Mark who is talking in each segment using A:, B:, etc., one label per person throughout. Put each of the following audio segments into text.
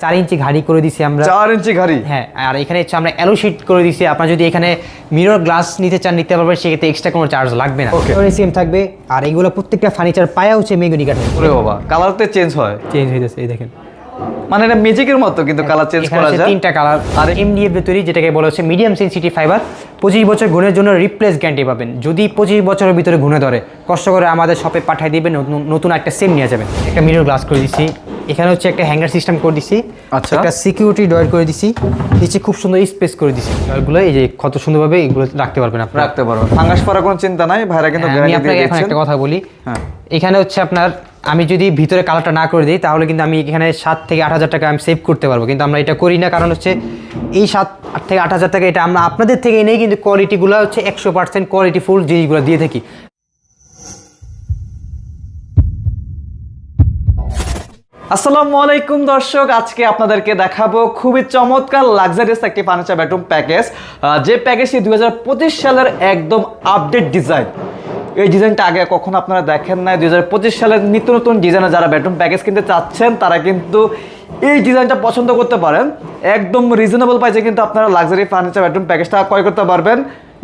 A: চার ইঞ্চি ঘাড়ি করে দিছি আমরা।
B: চার ইঞ্চি ঘাড়ি?
A: হ্যাঁ আর এখানে হচ্ছে আমরা অ্যালো শিট করে দিছি। আপনার যদি এখানে মিরর গ্লাস নিতে চান নিতে পারবেন সেক্ষেত্রে এক্সট্রা কোনো চার্জ লাগবে না. সেম থাকবে। আর এগুলো প্রত্যেকটা ফার্নিচার পায়া হচ্ছে মেগুনি কাঠের।
B: ওরে বাবা কালারতে চেঞ্জ হয়।
A: চেঞ্জ হইতেছে এই দেখেন।
B: মানে এটা ম্যাজিকের মতো কিন্তু কালার চেঞ্জ করা যায়।
A: তিনটা কালার আর এমডিএফ তৈরি যেটাকে বলা হচ্ছে মিডিয়াম সেন্সিটিভ ফাইবার পঁচিশ বছর গুণের জন্য রিপ্লেস গ্যারান্টি পাবেন। যদি পঁচিশ বছরের ভিতরে গুণে ধরে কষ্ট করে আমাদের শপে পাঠিয়ে দিবেন নতুন- নতুন একটা সেম নিয়ে যাবেন। একটা মিরর গ্লাস করে দিচ্ছি এখানে হচ্ছে একটা হ্যাঙ্গার সিস্টেম করে দিছি।
B: আচ্ছা।
A: একটা সিকিউরিটি ডয়ার করে দিছি। নিচে খুব সুন্দর স্পেস করে দিছি। ডয়ারগুলো এই যে কত সুন্দরভাবে এগুলো রাখতে পারবেন আপনারা।
B: রাখতে পারবেন। ফাঙ্গাস পড়ার কোনো চিন্তা নাই ভাইরা কিন্তু
A: হ্যাঁ, আমি আপনাকে এখন একটা কথা বলি।
B: হ্যাঁ।
A: এখানে হচ্ছে আপনার আমি যদি ভিতরে কালারটা না করে দিই তাহলে কিন্তু আমি এখানে সাত থেকে আট হাজার টাকা আমি সেভ করতে পারব। কিন্তু আমরা এটা করি না কারণ হচ্ছে এই সাত আট থেকে আট হাজার টাকা এটা আমরা আপনাদের থেকে নেই কিন্তু কোয়ালিটিগুলো হচ্ছে একশো পার্সেন্ট কোয়ালিটি ফুল জিনিসগুলো দিয়ে থাকি।
B: আসসালামু আলাইকুম দর্শক, আজকে আপনাদেরকে দেখাবো খুবই চমৎকার লাক্সারিয়াস একটি ফার্নিচার বেডরুম প্যাকেজ যে প্যাকেজটি দুই হাজার পঁচিশ সালের একদম আপডেট ডিজাইন এই ডিজাইনটা আগে কখনো আপনারা দেখেন নাই। দুই হাজার পঁচিশ সালের নিত্য নতুন ডিজাইনে যারা বেডরুম প্যাকেজ কিনতে চাচ্ছেন, তারা কিন্তু এই ডিজাইনটা পছন্দ করতে পারেন। একদম রিজনেবল প্রাইসে কিন্তু আপনারা লাক্সারি ফার্নিচার বেডরুম প্যাকেজটা ক্রয় করতে পারবেন।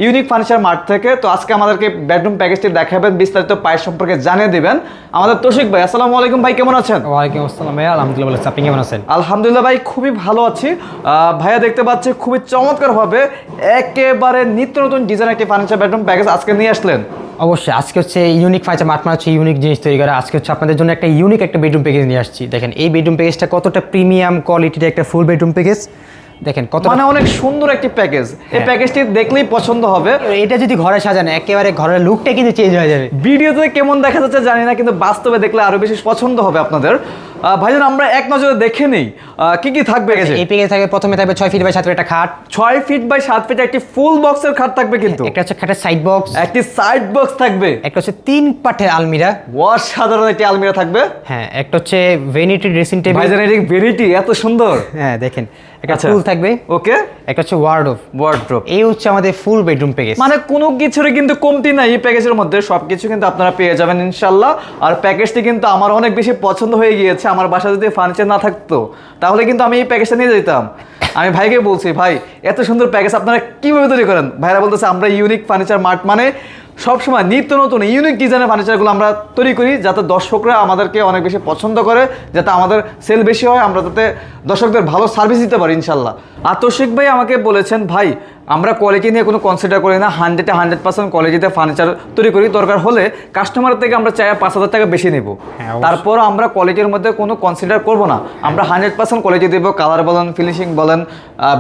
B: ইউনিক ফার্নিচার মার্ট থেকে। তো আজকে আমাদেরকে বেডরুম প্যাকেজটি দেখাবেন বিস্তারিত পায়ের সম্পর্কে জানিয়ে দিবেন। আমাদের তোষিক ভাই আসসালামু আলাইকুম ভাই কেমন আছেন?
A: ওয়ালাইকুম আসসালাম ভাইয়া আলহামদুলিল্লাহ। আপনি কেমন আছেন?
B: আলহামদুলিল্লাহ ভাই খুবই ভালো আছি। ভাইয়া দেখতে পাচ্ছি খুবই চমৎকার হবে একেবারে নিত্য নতুন ডিজাইন একটি ফার্নিচার বেডরুম প্যাকেজ আজকে নিয়ে আসলেন।
A: অবশ্যই আজকে হচ্ছে ইউনিক ফাইচার মাঠ হচ্ছে ইউনিক জিনিস তৈরি করা। আজকে হচ্ছে আপনাদের জন্য একটা ইউনিক একটা বেডরুম প্যাকেজ নিয়ে আসছি। দেখেন এই বেডরুম প্যাকেজটা কতটা প্রিমিয়াম কোয়ালিটির একটা ফুল বেডরুম প্যাকেজ দেখেন কত
B: মানে অনেক সুন্দর একটি প্যাকেজ। এই
A: হ্যাঁ।
B: প্যাকেজটি দেখলেই পছন্দ হবে।
A: এটা যদি ঘরে সাজান একেবারে ঘরের লুকটা কিন্তু চেঞ্জ হয়ে যাবে।
B: ভিডিওতে কেমন দেখা যাচ্ছে জানি না কিন্তু বাস্তবে দেখলে আরও বেশি পছন্দ হবে আপনাদের। ভাইজান আমরা এক নজরে দেখে নেই। কি কি থাকবে
A: এই প্যাকেজ থাকবে প্রথমে থাকবে ছয় ফিট বাই সাত ফিট একটা খাট।
B: ছয় ফিট বাই সাত ফিট একটি ফুল বক্সের খাট থাকবে কিন্তু।
A: একটা হচ্ছে খাটের সাইড বক্স
B: একটি সাইড বক্স থাকবে।
A: একটা হচ্ছে তিন পাঠের আলমিরা।
B: অসাধারণ একটি আলমিরা থাকবে।
A: হ্যাঁ একটা হচ্ছে ভেনিটি ড্রেসিং টেবিল
B: ভাইজান এটি ভেরিটি এত সুন্দর।
A: হ্যাঁ দেখেন। একটা
B: আচ্ছা।
A: ফুল থাকবে।
B: ওকে।
A: একটা হচ্ছে ওয়ার্ডরোব
B: ওয়ার্ড্রপ
A: এই হচ্ছে আমাদের ফুল বেডরুম প্যাকেজ
B: মানে কোনো কিছুরই কিন্তু কমতি নাই এই প্যাকেজের মধ্যে। সবকিছু কিন্তু আপনারা পেয়ে যাবেন ইনশাল্লাহ আর প্যাকেজটি কিন্তু আমার অনেক বেশি পছন্দ হয়ে গিয়েছে। আমার বাসা যদি ফার্নিচার না থাকতো তাহলে কিন্তু আমি এই প্যাকেজটা নিয়ে যেতাম। আমি ভাইকে বলছি ভাই এত সুন্দর প্যাকেজ আপনারা কীভাবে তৈরি করেন? ভাইরা বলতেছে আমরা ইউনিক ফার্নিচার মার্ট মানে সবসময় নিত্য নতুন ইউনিক ডিজাইনের ফার্নিচারগুলো আমরা তৈরি করি যাতে দর্শকরা আমাদেরকে অনেক বেশি পছন্দ করে যাতে আমাদের সেল বেশি হয় আমরা যাতে দর্শকদের ভালো সার্ভিস দিতে পারি ইনশাল্লাহ আর তৌশিক ভাই আমাকে বলেছেন ভাই আমরা কোয়ালিটি নিয়ে কোনো কনসিডার করি না হান্ড্রেডে হান্ড্রেড পার্সেন্ট কোয়ালিটিতে ফার্নিচার তৈরি করি দরকার হলে কাস্টমার থেকে আমরা চাই পাঁচ হাজার টাকা বেশি নেব।
A: অবশ্যই।
B: তারপর আমরা কোয়ালিটির মধ্যে কোনো কনসিডার করব না। আমরা হান্ড্রেড পার্সেন্ট কোয়ালিটি দেবো কালার বলেন ফিনিশিং বলেন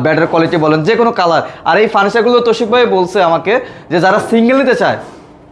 B: ব্যাটার কোয়ালিটি বলেন যে কোনো কালার আর এই ফার্নিচারগুলো তৌশিক ভাই বলছে আমাকে যে যারা সিঙ্গেল নিতে চায়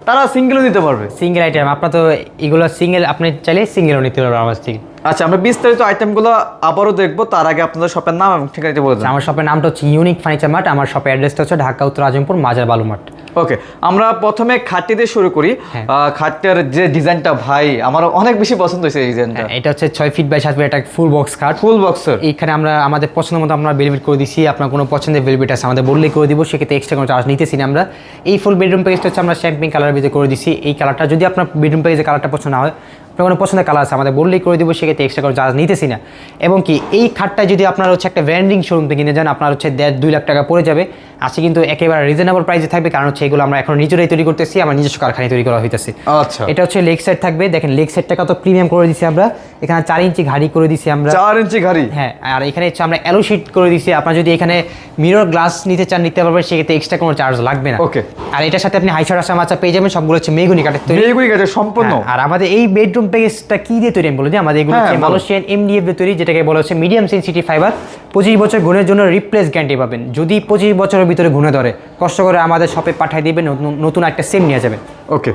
B: তারা সিঙ্গেলও নিতে পারবে।
A: সিঙ্গেল আইটেম আপনার তো এগুলো সিঙ্গেল আপনি চাইলে সিঙ্গেলও নিতে পারবেন আমার থেকে।
B: আচ্ছা আমরা বিস্তারিত আইটেমগুলো আবারও দেখব তার আগে আপনাদের শপের নাম এবং আছে বলে
A: আমার শপের নামটা হচ্ছে ইউনিক ফার্নিচার মার্ট আমার শপের অ্যাড্রেসটা হচ্ছে ঢাকা উত্তর আজমপুর মাজার বালু মাঠ
B: ওকে আমরা প্রথমে খাটটি দিয়ে শুরু করি।
A: হ্যাঁ।
B: খাটটার যে ডিজাইনটা ভাই আমার অনেক বেশি পছন্দ হয়েছে এই ডিজাইনটা।
A: এটা হচ্ছে ছয় ফিট বাই সাত ফিট একটা ফুল বক্স খাট।
B: ফুল বক্সের
A: এখানে আমরা আমাদের পছন্দ মতো আমরা বেলিভিট করে দিচ্ছি আপনার কোনো পছন্দের বেলিভিট আছে আমাদের বললেই করে দিব সেক্ষেত্রে এক্সট্রা কোনো চার্জ নিতেছি না আমরা। এই ফুল বেডরুম প্যাকেজটা হচ্ছে আমরা শ্যাম্পিং কালার ভিতরে করে দিচ্ছি এই কালারটা যদি আপনার বেডরুম প্যাকেজের কালারটা পছন্দ না হয় আপনার কোনো পছন্দের কালার আছে আমাদের বললেই করে দিব সেক্ষেত্রে এক্সট্রা কোনো চার্জ নিতেছি না। এবং কি এই খাটটা যদি আপনার হচ্ছে একটা ব্র্যান্ডিং শোরুম থেকে কিনে যান আপনার হচ্ছে দেড় দুই লাখ টাকা পড়ে যাবে। আছে কিন্তু একেবারে রিজনেবল প্রাইসে থাকবে কারণ হচ্ছে এগুলো আমরা এখন নিজেরাই তৈরি করতেছি আমার নিজস্ব কারখানায় তৈরি করা হইতেছে।
B: আচ্ছা।
A: এটা হচ্ছে লেগ সাইড থাকবে দেখেন লেগ সাইডটা কত প্রিমিয়াম করে দিছি আমরা এখানে চার ইঞ্চি ঘাড়ি করে দিছি আমরা।
B: চার ইঞ্চি গাড়ি
A: হ্যাঁ আর এখানে হচ্ছে আমরা অ্যালো শিট করে দিছি আপনার যদি এখানে মিরর গ্লাস নিতে চান নিতে পারবেন সেক্ষেত্রে এক্সট্রা কোনো চার্জ লাগবে না।
B: Okay.
A: আর এটার সাথে আপনি হাইশার আসা মাচা পেয়ে যাবেন সবগুলো হচ্ছে মেগুনি কাঠের তৈরি।
B: গাছে সম্পূর্ণ
A: হ্যাঁ, আর আমাদের এই বেডরুম প্যাকেজটা কি দিয়ে তৈরি আমি বলে দিই? আমাদের এগুলো
B: হ্যাঁ,
A: হচ্ছে মালয়েশিয়ান এমডিএফ দিয়ে তৈরি যেটাকে বলা হচ্ছে মিডিয়াম সেন্সিটিভ ফাইবার পঁচিশ বছর গুণের জন্য রিপ্লেস গ্যারান্টি পাবেন। যদি পঁচিশ বছরের ভিতরে ঘুরে ধরে। কষ্ট করে আমাদের শপে পাঠিয়ে দিবেন নতুন- একটা সিম নিয়ে যাবেন
B: ওকে।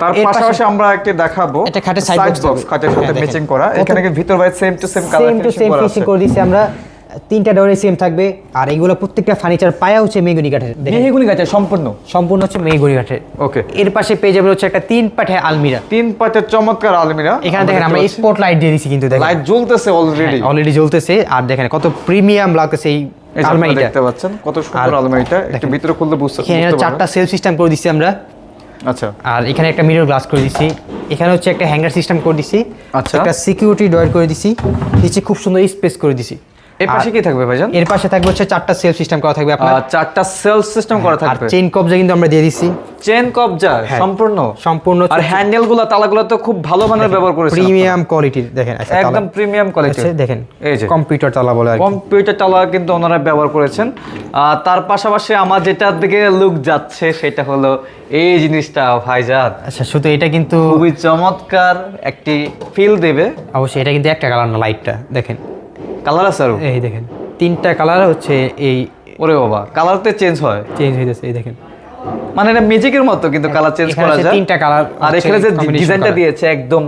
B: তার পাশাপাশি আমরা একটা দেখাবো।
A: এটা খাটের সাইড
B: বক্স। খাটের সাথে ম্যাচিং করা। এখানে ভিতর বাইরে same to same colour
A: same to same finishing করে দিয়েছি আমরা। তিনটা ডোরে সেম থাকবে। আর এগুলো প্রত্যেকটা ফার্নিচার পায়া হচ্ছে মেগুনি কাঠের।
B: বেগুনি গাছে সম্পূর্ণ?
A: সম্পূর্ণ হচ্ছে মেগুনি কাঠের।
B: ওকে
A: এর পাশে পেয়ে যাবে হচ্ছে একটা তিন পাঠে আলমিরা।
B: তিন পাটের চমৎকার আলমিরা।
A: এখানে দেখেন আমরা স্পট লাইট দিয়ে দিছি কিন্তু দেখেন।
B: লাইট জ্বলতেছে অলরেডি
A: অলরেডি জ্বলতেছে। আর দেখেন কত প্রিমিয়াম লাগতেছে এই আলমারিটা।
B: দেখতে পাচ্ছেন কত সুন্দর আলমারিটা। একটু। ভিতরে খুললে বুঝতে
A: এখানে চারটা সেল সিস্টেম করে দিচ্ছি আমরা।
B: আচ্ছা।
A: আর এখানে একটা মিরর গ্লাস করে দিছি। এখানে হচ্ছে একটা হ্যাঙ্গার সিস্টেম করে দিছি।
B: আচ্ছা।
A: একটা সিকিউরিটি ডয়ার করে দিছি। নিচে খুব সুন্দর স্পেস করে দিছি।
B: এই পাশে কি থাকবে ভাইজান?
A: এর পাশে থাকবে হচ্ছে চারটা সেলফ সিস্টেম করা থাকবে আপনার।
B: চারটা সেলফ সিস্টেম করা
A: আর
B: থাকবে।
A: চেইন কবজা কিন্তু আমরা দিয়ে দিছি।
B: কবজা
A: হ্যাঁ।
B: সম্পূর্ণ?
A: সম্পূর্ণ
B: আর তালাগুলো তো খুব ভালো মানের ব্যবহার করেছেন
A: প্রিমিয়াম কোয়ালিটির দেখেন আচ্ছা,
B: একদম প্রিমিয়াম
A: আচ্ছা,
B: কোয়ালিটি
A: দেখেন
B: এই যে।
A: কম্পিউটার তালা বলে
B: কম্পিউটার টালা কিন্তু ওনারা ব্যবহার করেছেন। আর তার পাশাপাশি আমার যেটার দিকে লুক যাচ্ছে সেটা হলো এই জিনিসটা ভাইজান।
A: আচ্ছা শুধু এটা কিন্তু
B: খুবই চমৎকার একটি ফিল দেবে।
A: অবশ্যই এটা কিন্তু একটা কালার না লাইটটা দেখেন।
B: কালার আছে আরও?
A: এই দেখেন তিনটা কালার হচ্ছে এই
B: ওরে বাবা কালারতে চেঞ্জ হয়।
A: চেঞ্জ হইতেছে এই দেখেন।
B: মানে এটা ম্যাজিকের মতো কিন্তু কালার চেঞ্জ করা যায়।
A: তিনটা কালার
B: আর এখানে যে ডিজাইনটা দিয়েছে একদম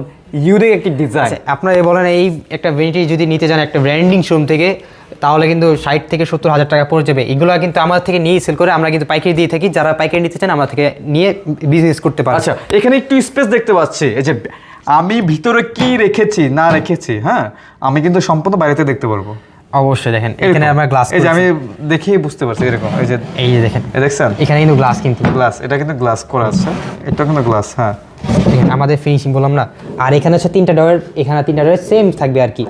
B: ইউনিক একটি ডিজাইন
A: আপনারা এই বলেন এই একটা ভেনিটি যদি নিতে যান একটা ব্র্যান্ডিং শোরুম থেকে তাহলে কিন্তু ষাট থেকে সত্তর হাজার টাকা পড়ে যাবে। এগুলো কিন্তু আমার থেকে নিয়ে সেল করে আমরা কিন্তু পাইকারি দিয়ে থাকি। যারা পাইকারি নিতে চান আমরা থেকে নিয়ে বিজনেস করতে পারে
B: আচ্ছা এখানে একটু স্পেস দেখতে পাচ্ছি। এই যে আমি ভিতরে কি রেখেছি না রেখেছি হ্যাঁ? আমি কিন্তু সম্পূর্ণ বাইরেতে দেখতে পারব
A: অবশ্যই দেখেন এখানে আমার গ্লাস
B: এই যে আমি দেখেই বুঝতে পারছি এরকম এই যে
A: এই যে দেখেন
B: দেখছেন?
A: এখানে কিন্তু গ্লাস কিন্তু।
B: গ্লাস এটা কিন্তু গ্লাস করা আছে এটা কিন্তু গ্লাস হ্যাঁ।
A: দেখেন আমাদের ফিনিশিং বললাম না আর এখানে হচ্ছে তিনটা ডয়ের এখানে তিনটা ডয়ের সেম থাকবে আর কি।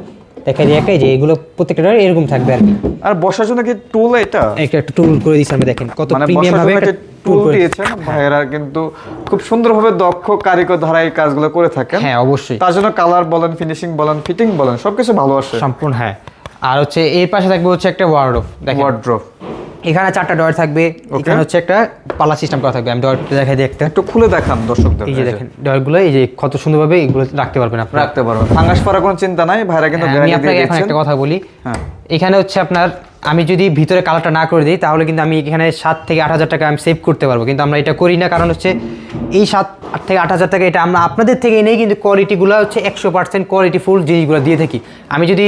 A: দেখা যায় একটাই যে এগুলো প্রত্যেকটা এরকম থাকবে আর কি।
B: আর বসার জন্য কি টুল এটা?
A: একটা একটা টুল করে দিয়েছি আমরা দেখেন কত
B: মানে
A: প্রিমিয়াম ভাবে একটা টুল
B: দিয়েছেন ভাইয়েরা কিন্তু খুব সুন্দরভাবে দক্ষ কারিগর ধারায় এই কাজগুলো করে থাকেন।
A: হ্যাঁ অবশ্যই।
B: তার জন্য কালার বলেন ফিনিশিং বলেন ফিটিং বলেন সবকিছু ভালো আসে
A: সম্পূর্ণ হ্যাঁ। আর হচ্ছে এর পাশে থাকবে হচ্ছে একটা ওয়ার্ডরোব দেখেন।
B: ওয়ার্ড্রপ
A: এখানে চারটা ডয়ার থাকবে এখানে হচ্ছে একটা পালা সিস্টেম করা থাকবে। আমি ডয়ারটা দেখাই দেখতে একটা
B: একটু খুলে দেখান দর্শকদের
A: এই যে
B: এই যে।
A: দেখেন ডয়ারগুলো এই যে কত সুন্দরভাবে এগুলো রাখতে পারবেন আপনি
B: রাখতে পারবেন। ফাঙ্গাস পড়ার কোনো চিন্তা নাই ভাইরা কিন্তু
A: হ্যাঁ, আমি আপনাকে এখন একটা কথা বলি।
B: হ্যাঁ।
A: এখানে হচ্ছে আপনার আমি যদি ভিতরে কালারটা না করে দিই তাহলে কিন্তু আমি এখানে সাত থেকে আট হাজার টাকা আমি সেভ করতে পারব। কিন্তু আমরা এটা করি না কারণ হচ্ছে এই সাত আট থেকে আট হাজার টাকা এটা আমরা আপনাদের থেকে এনেই কিন্তু কোয়ালিটিগুলো হচ্ছে একশো পার্সেন্ট কোয়ালিটি ফুল জিনিসগুলো দিয়ে থাকি। আমি যদি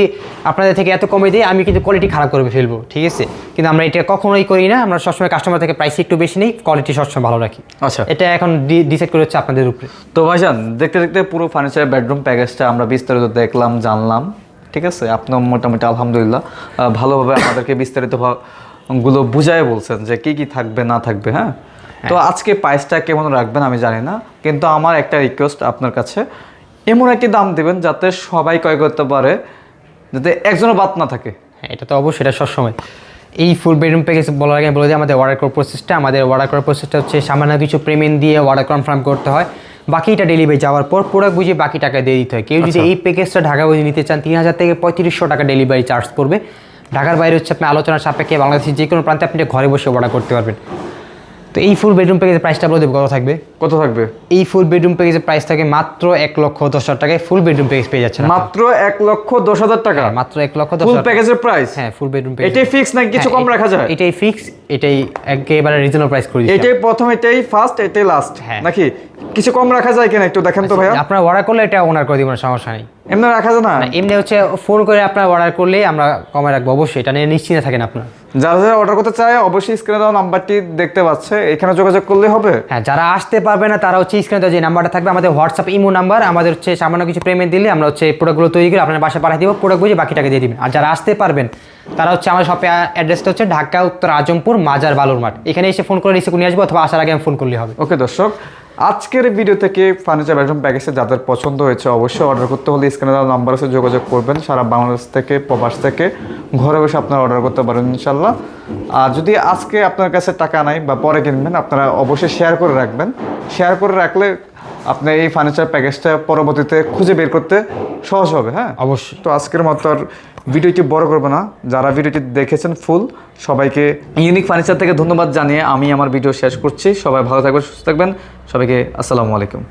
A: আপনাদের থেকে এত কমে দিই আমি কিন্তু কোয়ালিটি খারাপ করে ফেলব ঠিক আছে? কিন্তু আমরা এটা কখনোই করি না আমরা সবসময় কাস্টমার থেকে প্রাইস একটু বেশি নেই কোয়ালিটি সবসময় ভালো রাখি।
B: আচ্ছা।
A: এটা এখন ডিসাইড করে হচ্ছে আপনাদের উপরে।
B: তো ভাইজান দেখতে দেখতে পুরো ফার্নিচার বেডরুম প্যাকেজটা আমরা বিস্তারিত দেখলাম জানলাম। ঠিক আছে? আপনার মোটামুটি আলহামদুলিল্লাহ ভালোভাবে আমাদেরকে বিস্তারিতগুলো বুঝায় বলছেন যে কি কি থাকবে না থাকবে হ্যাঁ? তো আজকে প্রাইসটা কেমন রাখবেন আমি জানি না কিন্তু আমার একটা রিকোয়েস্ট আপনার কাছে। এমন একটি দাম দেবেন যাতে সবাই ক্রয় করতে পারে যাতে একজনও বাদ না থাকে।
A: হ্যাঁ এটা তো অবশ্যই এটা সবসময়। এই ফুল বেডরুম প্যাকেজ বলার আগে বলে দিই আমাদের অর্ডার করার প্রসেসটা আমাদের অর্ডার করার প্রসেসটা হচ্ছে সামান্য কিছু পেমেন্ট দিয়ে অর্ডার কনফার্ম করতে হয়। বাকিটা ডেলিভারি যাওয়ার পর প্রোডাক্ট বুঝে বাকি টাকা দিয়ে দিতে হয়। কেউ যদি এই প্যাকেজটা ঢাকা বুঝে নিতে চান তিন হাজার থেকে পঁয়ত্রিশশো টাকা ডেলিভারি চার্জ পড়বে। ঢাকার বাইরে হচ্ছে আপনি আলোচনার সাপেক্ষে বাংলাদেশের যে কোনো প্রান্তে আপনি ঘরে বসে অর্ডার করতে পারবেন। তো এই ফুল বেডরুম প্যাকেজের প্রাইসটা বলে দেবো কত থাকবে?
B: কত থাকবে?
A: এই ফুল বেডরুম প্যাকেজের প্রাইস থাকে মাত্র এক লক্ষ দশ হাজার টাকায় ফুল বেডরুম প্যাকেজ পেয়ে যাচ্ছে
B: মাত্র এক লক্ষ দশ হাজার টাকা?
A: হ্যাঁ, মাত্র এক লক্ষ দশ
B: ফুল প্যাকেজের প্রাইস
A: হ্যাঁ ফুল বেডরুম প্যাকেজ
B: এটাই ফিক্স নাকি কিছু কম রাখা যায়?
A: এটাই ফিক্স এটাই একেবারে রিজনেবল প্রাইস করে
B: এটাই প্রথম এটাই ফার্স্ট এটাই লাস্ট
A: হ্যাঁ।
B: নাকি? কিছু কম রাখা যায় কিনা একটু দেখেন তো ভাইয়া।
A: আপনার অর্ডার করলে এটা ওনার করে দিব সমস্যা নেই।
B: এমনি রাখা যায় না?
A: না, এমনি হচ্ছে ফোন করে আপনার অর্ডার করলে আমরা কমে রাখব অবশ্যই এটা নিয়ে নিশ্চিন্তে থাকেন আপনার।
B: যারা যারা অর্ডার করতে চায় অবশ্যই স্ক্রিনে দেওয়া নাম্বারটি দেখতে পাচ্ছে। এখানে যোগাযোগ করলে হবে।
A: হ্যাঁ যারা আসতে পারবে না তারা হচ্ছে স্ক্রিনে দেওয়া যে নাম্বারটা থাকবে আমাদের হোয়াটসঅ্যাপ ইমো নাম্বার আমাদের হচ্ছে সামান্য কিছু পেমেন্ট দিলে আমরা হচ্ছে প্রোডাক্টগুলো তৈরি করে আপনার বাসায় পাঠিয়ে দিব প্রোডাক্ট বুঝে বাকি টাকা দিয়ে দিবেন। আর যারা আসতে পারবেন তারা হচ্ছে আমার শপে অ্যাড্রেসটা হচ্ছে ঢাকা উত্তর আজমপুর মাজার বালুর মাঠ এখানে এসে ফোন করে রিসিভ নিয়ে আসব অথবা আসার আগে আমি ফোন করলে হবে।
B: ওকে দর্শক আজকের ভিডিও থেকে ফার্নিচার বেডরুম প্যাকেজে যাদের পছন্দ হয়েছে অবশ্যই অর্ডার করতে হলে স্ক্রিনে দেওয়া নাম্বার আছে যোগাযোগ করবেন। সারা বাংলাদেশ থেকে, প্রবাস থেকে ঘরে বসে আপনারা অর্ডার করতে পারেন ইনশাল্লাহ আর যদি আজকে আপনার কাছে টাকা নাই বা পরে কিনবেন, আপনারা অবশ্যই শেয়ার করে রাখবেন। শেয়ার করে রাখলে আপনার এই ফার্নিচার প্যাকেজটা পরবর্তীতে খুঁজে বের করতে সহজ হবে হ্যাঁ?
A: অবশ্যই।
B: তো আজকের মতো আর ভিডিওটি বড় করব না। যারা ভিডিওটি দেখেছেন ফুল সবাইকে ইউনিক ফার্নিচার থেকে ধন্যবাদ জানিয়ে আমি আমার ভিডিও শেষ করছি। সবাই ভালো থাকবেন সুস্থ থাকবেন। সবাইকে আসসালামু আলাইকুম।